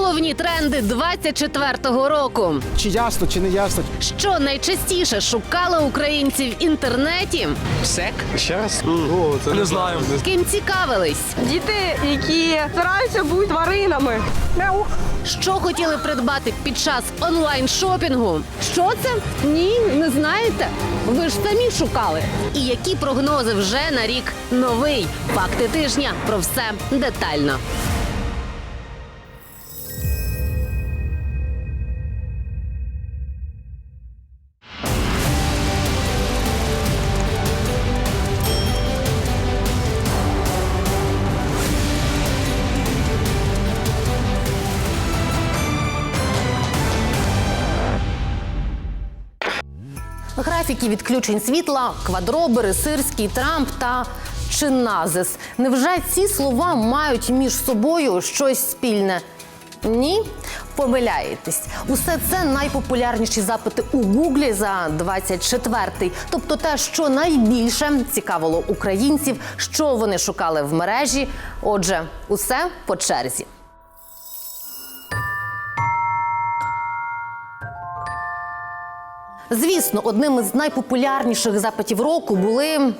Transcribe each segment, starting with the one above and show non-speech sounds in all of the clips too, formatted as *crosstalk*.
Головні тренди 24-го року. Чи ясно, чи не ясно? Що найчастіше шукали українці в інтернеті? Сек? Ще раз? Не знаю. Ким цікавились? Діти, які стараються бути тваринами. Мяу. Що хотіли придбати під час онлайн шопінгу? Що це? Ні, не знаєте. Ви ж самі шукали. І які прогнози вже на рік новий? Факти тижня про все детально. Графіки відключень світла, квадробери, сирський, Трамп та чиназис. Невже ці слова мають між собою щось спільне? Ні, помиляєтесь. Усе це найпопулярніші запити у Гуглі за 24-й. Тобто те, що найбільше цікавило українців, що вони шукали в мережі. Отже, усе по черзі. Звісно, одним із найпопулярніших запитів року були.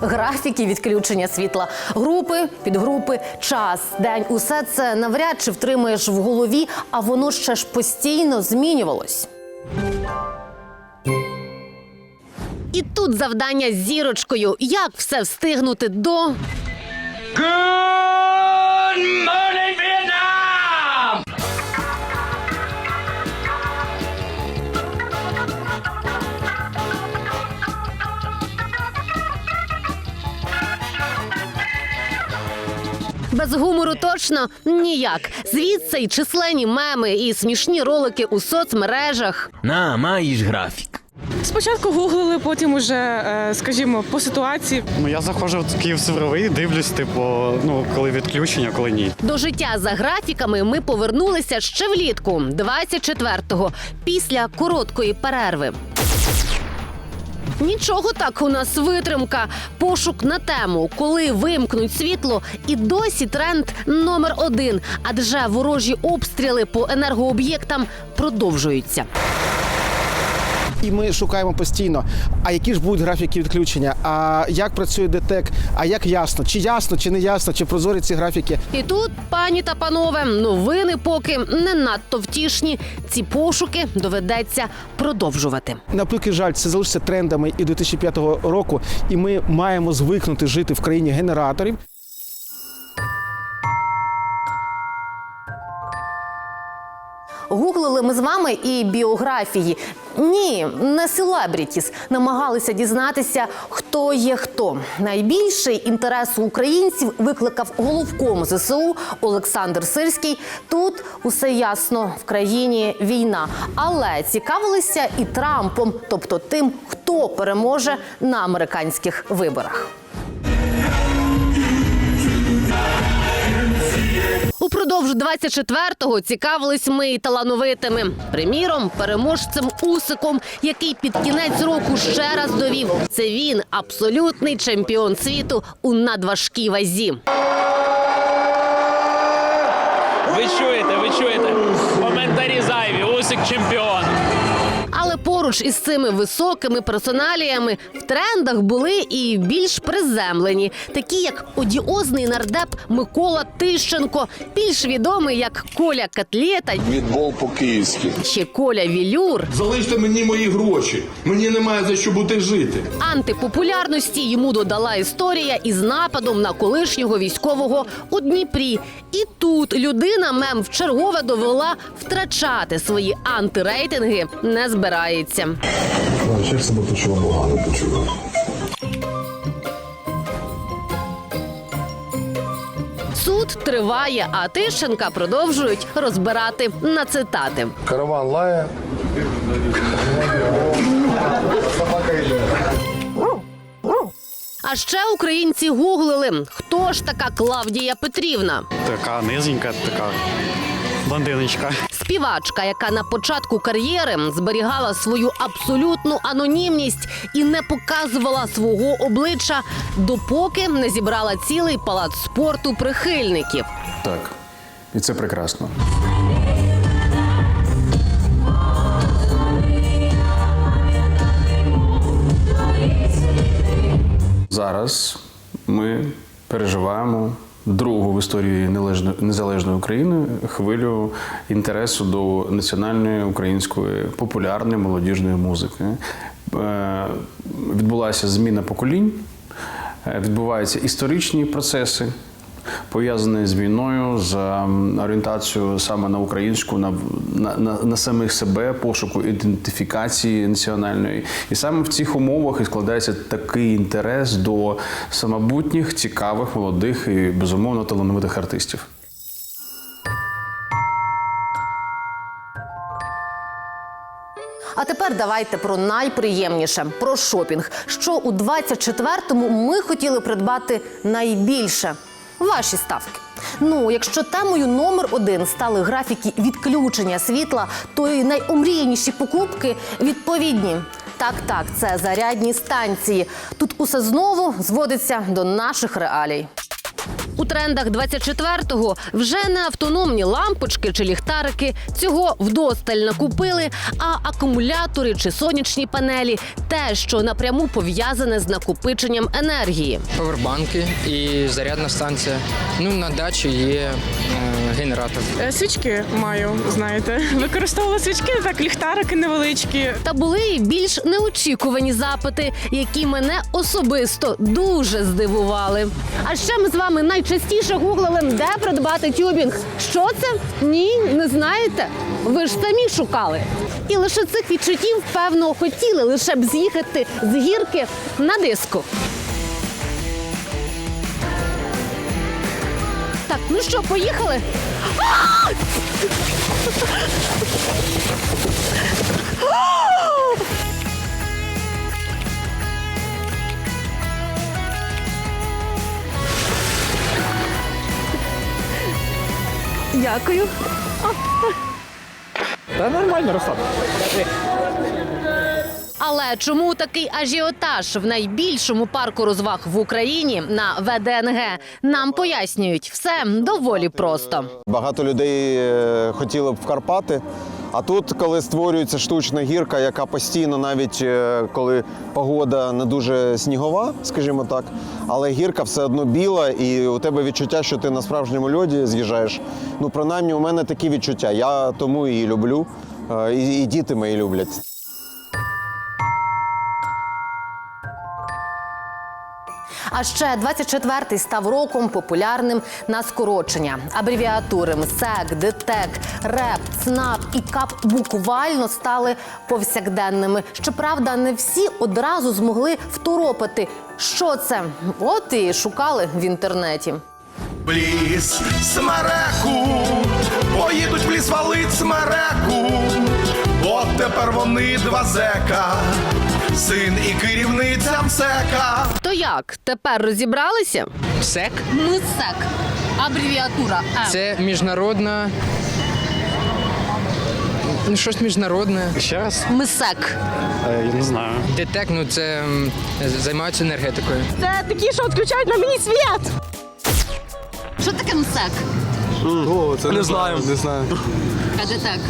Графіки відключення світла, групи, підгрупи, час, день усе це навряд чи втримаєш в голові, а воно ще ж постійно змінювалось. І тут завдання з зірочкою. Як все встигнути до без гумору точно ніяк. Звідси й численні меми і смішні ролики у соцмережах. На, маєш графік. Спочатку гуглили, потім уже, е, скажімо, по ситуації. Ну я заходжу в Київ цифровий, дивлюсь, типу, ну коли відключення, коли ні. До життя за графіками ми повернулися ще влітку, 24-го, після короткої перерви. Нічого так у нас витримка. Пошук на тему, коли вимкнуть світло, і досі тренд номер один. Адже ворожі обстріли по енергооб'єктам продовжуються. І ми шукаємо постійно. А які ж будуть графіки відключення? А як працює ДТЕК? А як ясно? Чи ясно, чи не ясно, чи прозорі ці графіки? І тут, пані та панове, новини поки не надто втішні. Ці пошуки доведеться продовжувати. На превеликий жаль, це залишиться трендами і 2005 року, і ми маємо звикнути жити в країні генераторів. Гуглили ми з вами і біографії. Ні, не селебрітіс. Намагалися дізнатися, хто є хто. Найбільший інтерес у українців викликав головком ЗСУ Олександр Сирський. Тут усе ясно в країні війна, але цікавилися і Трампом, тобто тим, хто переможе на американських виборах. Упродовж 24-го цікавились ми і талановитими. Приміром, переможцем Усиком, який під кінець року ще раз довів. Це він абсолютний чемпіон світу у надважкій вазі. Ви чуєте, ви чуєте? Коментарі зайві, Усик чемпіон. Але поруч із цими високими персоналіями в трендах були і більш приземлені, такі як одіозний нардеп Микола Тищенко, більш відомий як Коля Котлета Відбол по-київськи. чи Коля Вілюр. Залиште мені мої гроші. Мені немає за що бути жити. Антипопулярності йому додала історія із нападом на колишнього військового у Дніпрі. І тут людина мем вчергове довела втрачати свої антирейтинги не збирається. Я себе почула погано почував. Суд триває, а Тищенка продовжують розбирати на цитати. Караван лає. А ще українці гуглили, хто ж така Клавдія Петрівна. Така низенька, така блондиночка. Співачка, яка на початку кар'єри зберігала свою абсолютну анонімність і не показувала свого обличчя, допоки не зібрала цілий палац спорту прихильників. Так, і це прекрасно. Зараз ми переживаємо другу в історії незалежної України хвилю інтересу до національної української популярної молодіжної музики. Е, Відбулася зміна поколінь, е, відбуваються історичні процеси. Пов'язані з війною, з ем, орієнтацією саме на українську, на, на, на, на самих себе, пошуку ідентифікації національної. І саме в цих умовах і складається такий інтерес до самобутніх, цікавих, молодих і безумовно талановитих артистів. А тепер давайте про найприємніше про шопінг. Що у 24-му ми хотіли придбати найбільше. Ваші ставки. Ну, якщо темою номер один стали графіки відключення світла, то й найомріяніші покупки відповідні. Так, так, це зарядні станції. Тут усе знову зводиться до наших реалій. У трендах 24-го вже не автономні лампочки чи ліхтарики. Цього вдосталь накупили, а акумулятори чи сонячні панелі те, що напряму пов'язане з накопиченням енергії. Повербанки і зарядна станція. Ну, на дачі є е, генератор. Е, Свічки маю, знаєте. Використовувала свічки, так ліхтарики невеличкі. Та були й більш неочікувані запити, які мене особисто дуже здивували. А ще ми з вами найчастіше гуглили, де придбати тюбінг. Що це? Ні, не знаєте. Ви ж самі шукали. І лише цих відчуттів, певно, хотіли лише б з'їхати з гірки на диску. Так, ну що, поїхали? А! Дякую. Але чому такий ажіотаж в найбільшому парку розваг в Україні на ВДНГ? Нам пояснюють все доволі просто. Багато людей хотіло хотіли б в Карпати. А тут, коли створюється штучна гірка, яка постійно, навіть е, коли погода не дуже снігова, скажімо так, але гірка все одно біла, і у тебе відчуття, що ти на справжньому льоді з'їжджаєш. Ну, принаймні, у мене такі відчуття. Я тому її люблю, е, і, і діти мої люблять. А ще 24-й став роком популярним на скорочення. Абревіатури МСЕК, ДТЕК, РЕП, ЦНАП і КАП буквально стали повсякденними. Щоправда, не всі одразу змогли второпати, що це. От і шукали в інтернеті. Пліс смереку, поїдуть в ліс валить смереку. От тепер вони два зека, син і керівниця МСЕКа. То як тепер розібралися? СЕК МСЕК. Абревіатура М. це міжнародна. Ну, щось міжнародне. Ще раз? МСЕК. Е, Я не знаю. ДТЕК, ну це м, займаються енергетикою. Це такі, що відключають на мені світ. Що таке МСЕК? Не знаю. Не знаю. А ДТЕК.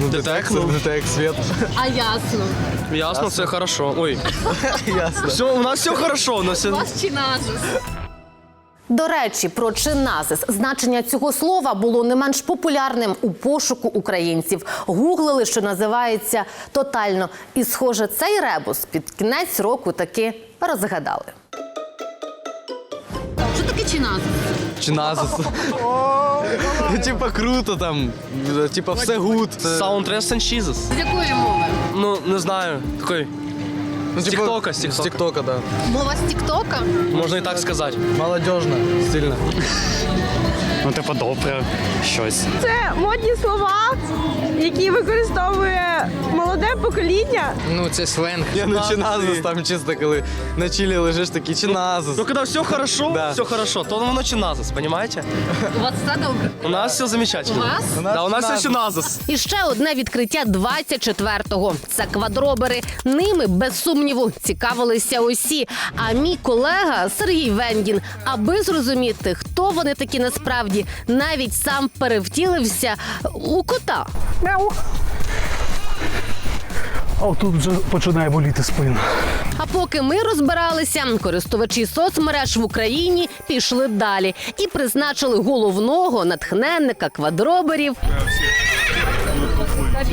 Ну, детек, це детек, світ. А ясно. Ясно, все хорошо. Ой. *laughs* Ясно. Все, у нас все хорошо. У нас все... чиназис. До речі, про чиназис значення цього слова було не менш популярним у пошуку українців. Гуглили, що називається тотально. І, схоже, цей ребус під кінець року таки розгадали. Що таке чиназис? Чи назис. *laughs* Типа круто там. Типа все гуд. Soundtress and Jesus. З якої мови? Ну, не знаю. Такой. Ну, З Тіктока, з Тіктока. З Тіктока, да. Мова з Тіктока? Можна і так сказати. Молодежно, стильно. Ну, типу, добре, щось. Це модні слова, які використовує молоде покоління. Ну, це сленг. Я ну чи назис там чисто, коли на чилі лежиш такий, чи назис. Ну, когда все хорошо, Да. все хорошо, то воно чиназис, понимаете? У вас все добре. У нас все замечательно. У вас? Да, у нас все чиназис. І ще одне відкриття 24-го. Це квадробери. Ними без сумніву цікавилися усі. А мій колега Сергій Вендін, аби зрозуміти, хто вони такі насправді, навіть сам перевтілився у кота. А тут вже починає боліти спина. А поки ми розбиралися, користувачі соцмереж в Україні пішли далі і призначили головного натхненника квадроберів.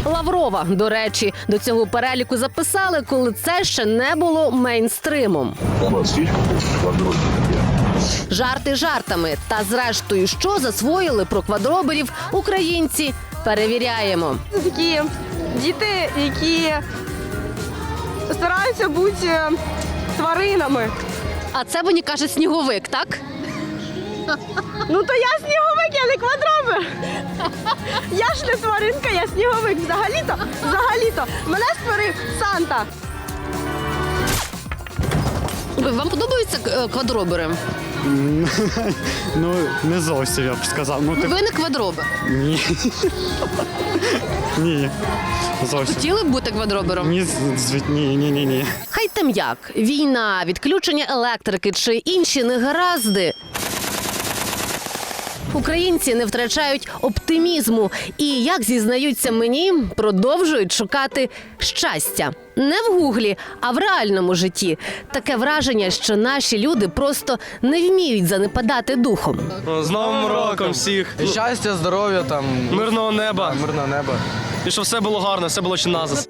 Лаврова, до речі, до цього переліку записали, коли це ще не було мейнстримом. Жарти жартами. Та зрештою, що засвоїли про квадроберів українці, перевіряємо. Такі діти, які стараються бути тваринами. А це мені каже сніговик, так? Ну то я сніговик, я не квадробер. Я ж не тваринка, я сніговик. Взагалі-то, взагалі-то. Мене створив Санта. Ви- Вам подобаються е, квадробери? *laughs* Ну не зовсім я б сказав. Ну ти Ви не квадробер. ні. Ні. Зовсім. Хотіли б бути квадробером? Ні, ні, ні, ні, ні. Хай там як війна, відключення електрики чи інші негаразди. Українці не втрачають оптимізму і, як зізнаються мені, продовжують шукати щастя не в гуглі, а в реальному житті. Таке враження, що наші люди просто не вміють занепадати духом. З Новим роком всіх. Щастя, здоров'я, там, Мирного неба. мирного неба. І щоб все було гарно, все було чи назас.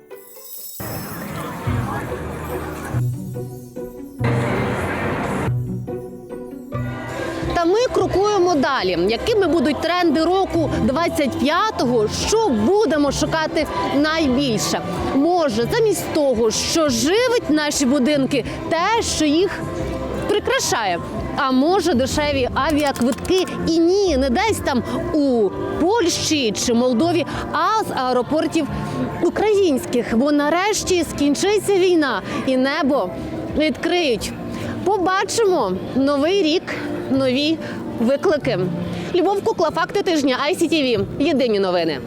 Крокуємо далі. Якими будуть тренди року 25-го? Що будемо шукати найбільше? Може, замість того, що живить наші будинки, те, що їх прикрашає. А може, дешеві авіаквитки і ні, не десь там у Польщі чи Молдові, а з аеропортів українських. Бо нарешті скінчиться війна і небо відкриють. Побачимо новий рік, нові виклики. Любов Кукла, факти тижня ICTV. Єдині новини.